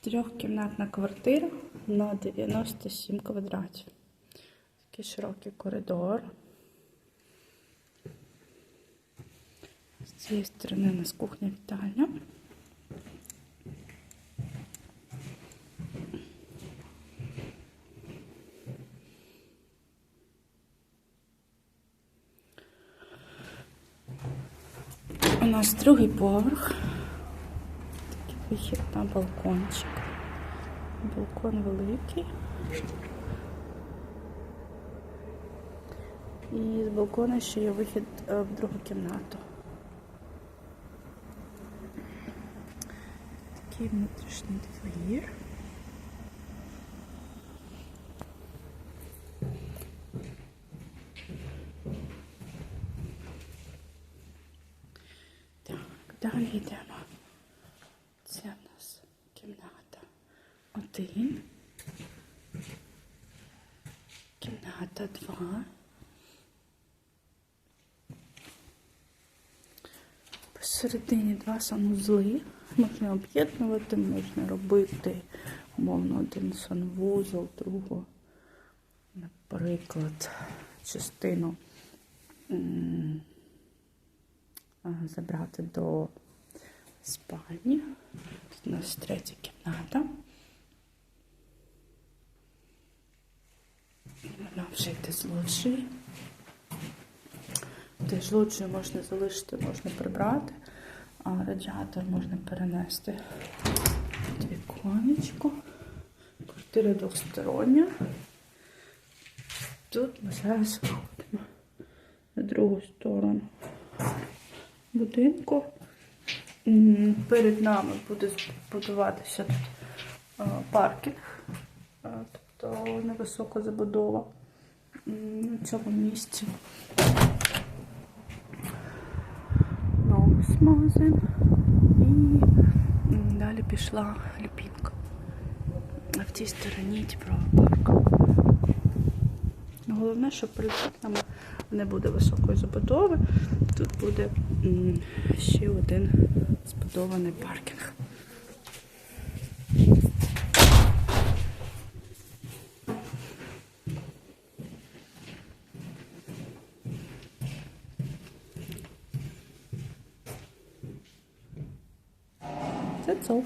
Трьохкімнатна квартира на 97 квадратів. Такий широкий коридор. З цієї сторони у нас кухня вітальня. У нас другий поверх. Вихід на балкончик. Балкон великий. І з балкона ще є вихід е, в другу кімнату. Такий внутрішній двір. Так, далі йдемо. Це в нас кімната один. Кімната два. Посередині два санузли. Можна об'єднувати, можна робити, умовно, один санвузол, другу, наприклад, частину забрати до спальні. У нас третя кімната. Вона вже йде з лоджії. Теж лоджію можна залишити, можна прибрати, а радіатор можна перенести під віконечко. Квартира двостороння. Тут ми зараз виходимо на другу сторону будинку. Перед нами буде будуватися тут е, паркінг, тобто невисока забудова на цьому місці. Новий магазин. І далі пішла Люпінка. А в цій стороні парк. Головне, що перед вікнами не буде високої забудови. Тут буде ще один збудований паркінг. That's all.